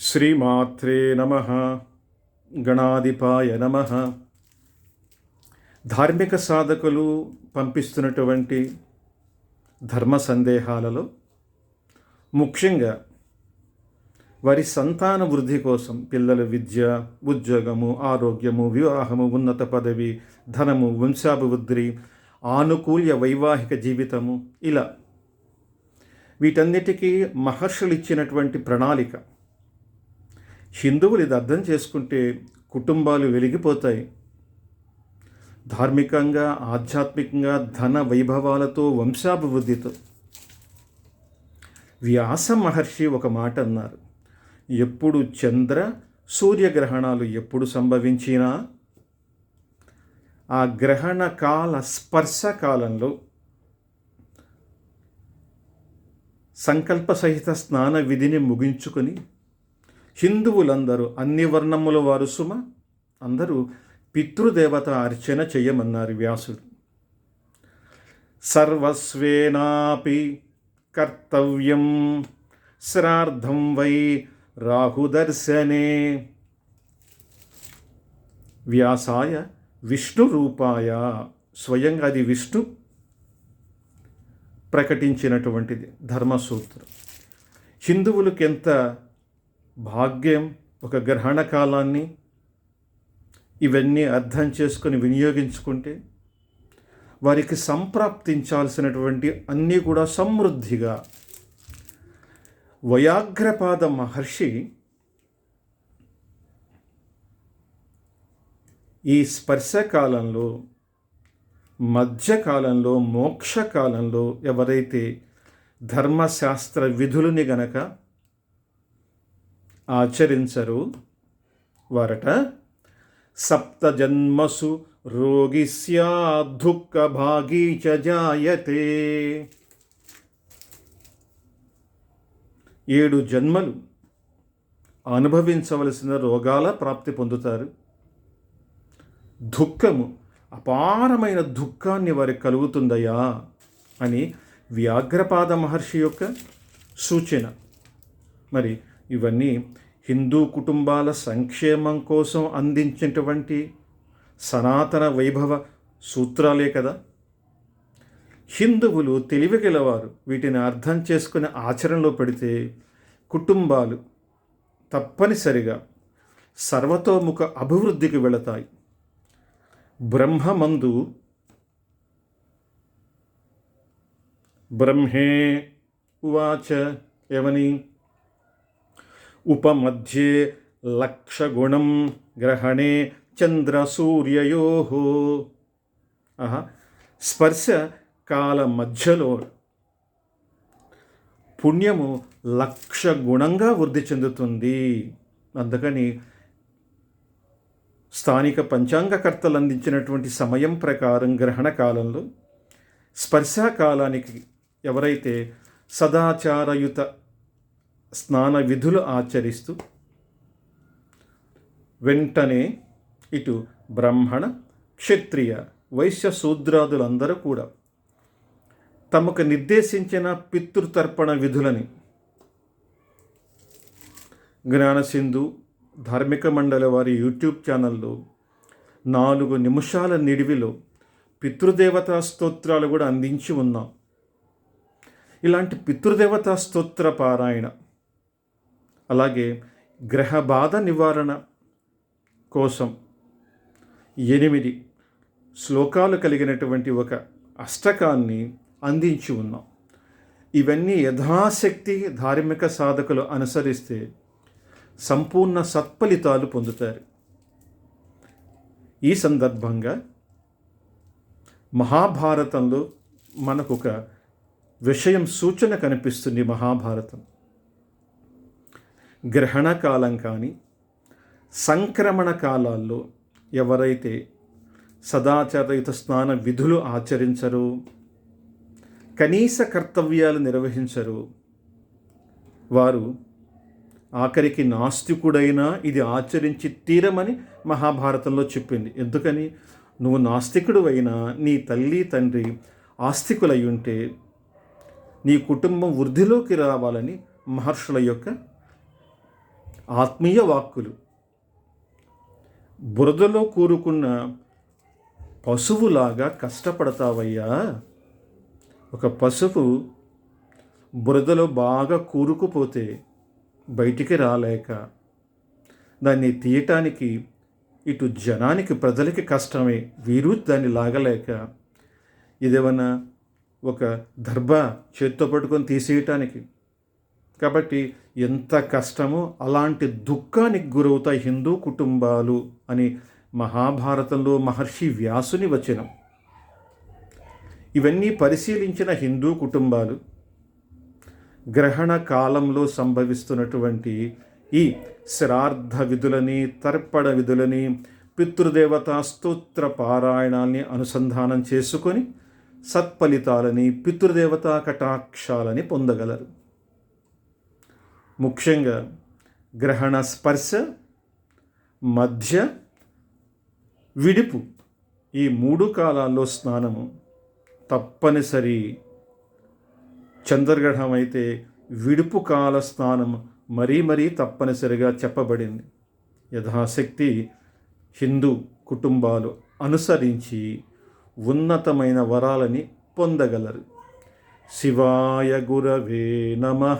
శ్రీమాత్రే నమ. గణాధిపాయ నమ. ధార్మిక సాధకులు పంపిస్తున్నటువంటి ధర్మ సందేహాలలో ముఖ్యంగా వారి సంతాన వృద్ధి కోసం పిల్లల విద్య ఉద్యోగము ఆరోగ్యము వివాహము ఉన్నత పదవి ధనము వంశాభివృద్ధి ఆనుకూల్య వైవాహిక జీవితము ఇలా వీటన్నిటికీ మహర్షులు ఇచ్చినటువంటి ప్రణాళిక. హిందువులు ఇది అర్థం చేసుకుంటే కుటుంబాలు వెలిగిపోతాయి. ధార్మికంగా ఆధ్యాత్మికంగా ధన వైభవాలతో వంశాభివృద్ధితో. వ్యాస మహర్షి ఒక మాట అన్నారు ఎప్పుడు చంద్ర సూర్యగ్రహణాలు ఎప్పుడు సంభవించినా ఆ గ్రహణ కాల స్పర్శ కాలంలో సంకల్ప సహిత స్నాన విధిని ముగించుకొని హిందువులందరూ అన్ని వర్ణముల వారు సుమ అందరూ పితృదేవత అర్చన చేయమన్నారు వ్యాసుడు. సర్వస్వేనాపి కర్తవ్యం శ్రార్థం వై రాహుదర్శనే వ్యాసాయ విష్ణు రూపాయ స్వయంగా అది విష్ణు ప్రకటించినటువంటిది ధర్మసూత్రం. హిందువులకు ఎంత భాగ్యం ఒక గ్రహణ కాలాన్ని ఇవన్నీ అర్థం చేసుకొని వినియోగించుకుంటే వారికి సంప్రాప్తించాల్సినటువంటి అన్నీ కూడా సమృద్ధిగా. వయాగ్రపాద మహర్షి ఈ స్పర్శకాలంలో మధ్యకాలంలో మోక్షకాలంలో ఎవరైతే ధర్మశాస్త్ర విధులని గనక ఆచరించరు. వారట సప్త జన్మసు రోగి దుఃఖ భాగీ చ జాయతే. ఏడు జన్మలు అనుభవించవలసిన రోగాల ప్రాప్తి పొందుతారు. దుఃఖము అపారమైన దుఃఖాన్ని వారికి కలుగుతుందయా అని వ్యాఘ్రపాద మహర్షి యొక్క సూచన. మరి ఇవన్నీ హిందూ కుటుంబాల సంక్షేమం కోసం అందించినటువంటి సనాతన వైభవ సూత్రాలే కదా. హిందువులు తెలివిగలవారు వీటిని అర్థం చేసుకుని ఆచరణలో పెడితే కుటుంబాలు తప్పనిసరిగా సర్వతోముఖ అభివృద్ధికి వెళతాయి. బ్రహ్మమందు బ్రహ్మే ఉవాచ ఏమని ఉపమధ్యే లక్షగుణం గ్రహణే చంద్రసూర్యయో. ఆహా. స్పర్శ కాల మధ్యలో పుణ్యము లక్ష గుణంగా వృద్ధి చెందుతుంది. అందుకని స్థానిక పంచాంగకర్తలు అందించినటువంటి సమయం ప్రకారం గ్రహణ కాలంలో స్పర్శాకాలానికి ఎవరైతే సదాచారయుత స్నాన విధులు ఆచరిస్తూ వెంటనే ఇటు బ్రాహ్మణ క్షత్రియ వైశ్య శూద్రాదులందరూ కూడా తమకు నిర్దేశించిన పితృతర్పణ విధులని జ్ఞానసింధు ధార్మిక మండలి వారి యూట్యూబ్ ఛానల్లో నాలుగు నిమిషాల నిడివిలో పితృదేవతా స్తోత్రాలు కూడా అందించి ఉన్నాం. ఇలాంటి పితృదేవతా స్తోత్ర పారాయణ అలాగే గ్రహ బాధ నివారణ కోసం ఎనిమిది శ్లోకాలు కలిగినటువంటి ఒక అష్టకాన్ని అందించి ఉన్నాం. ఇవన్నీ యథాశక్తి ధార్మిక సాధకులు అనుసరిస్తే సంపూర్ణ సత్ఫలితాలు పొందుతారు. ఈ సందర్భంగా మహాభారతంలో మనకు ఒక విషయం సూచన కనిపిస్తుంది మహాభారతం. గ్రహణ కాలం కానీ సంక్రమణ కాలాల్లో ఎవరైతే సదాచారయుత స్నాన విధులు ఆచరించరు కనీస కర్తవ్యాలు నిర్వహించరు వారు ఆఖరికి నాస్తికుడైనా ఇది ఆచరించి తీరమని మహాభారతంలో చెప్పింది. ఎందుకని? నువ్వు నాస్తికుడు అయినా నీ తల్లి తండ్రి ఆస్తికులై ఉంటే నీ కుటుంబం వృద్ధిలోకి రావాలని మహర్షుల యొక్క ఆత్మీయ వాక్కులు. బురదలో కూరుకున్న పశువులాగా కష్టపడతావయ్యా. ఒక పశువు బురదలో బాగా కూరుకుపోతే బయటికి రాలేక దాన్ని తీయటానికి ఇటు జనానికి ప్రజలకి కష్టమే వీరు దాన్ని లాగలేక ఇదేమన్నా ఒక దర్భ చేత్తో పట్టుకొని తీసేయటానికి? కాబట్టి ఎంత కష్టమో అలాంటి దుఃఖానికి గురవుతాయి హిందూ కుటుంబాలు అని మహాభారతంలో మహర్షి వ్యాసుని వచనం. ఇవన్నీ పరిశీలించిన హిందూ కుటుంబాలు గ్రహణ కాలంలో సంభవిస్తున్నటువంటి ఈ శ్రార్థ విధులని తర్పణ విధులని పితృదేవతా స్తోత్ర పారాయణాల్ని అనుసంధానం చేసుకొని సత్ఫలితాలని పితృదేవతా కటాక్షాలని పొందగలరు. ముఖ్యంగా గ్రహణ స్పర్శ మధ్య విడుపు. ఈ మూడు కాలాల్లో స్నానము తప్పనిసరి. చంద్రగ్రహణం అయితే విడుపు కాల స్నానం మరీ మరీ తప్పనిసరిగా చెప్పబడింది. యథాశక్తి హిందూ కుటుంబాలు అనుసరించి ఉన్నతమైన వరాలని పొందగలరు. శివాయ గురవే నమ.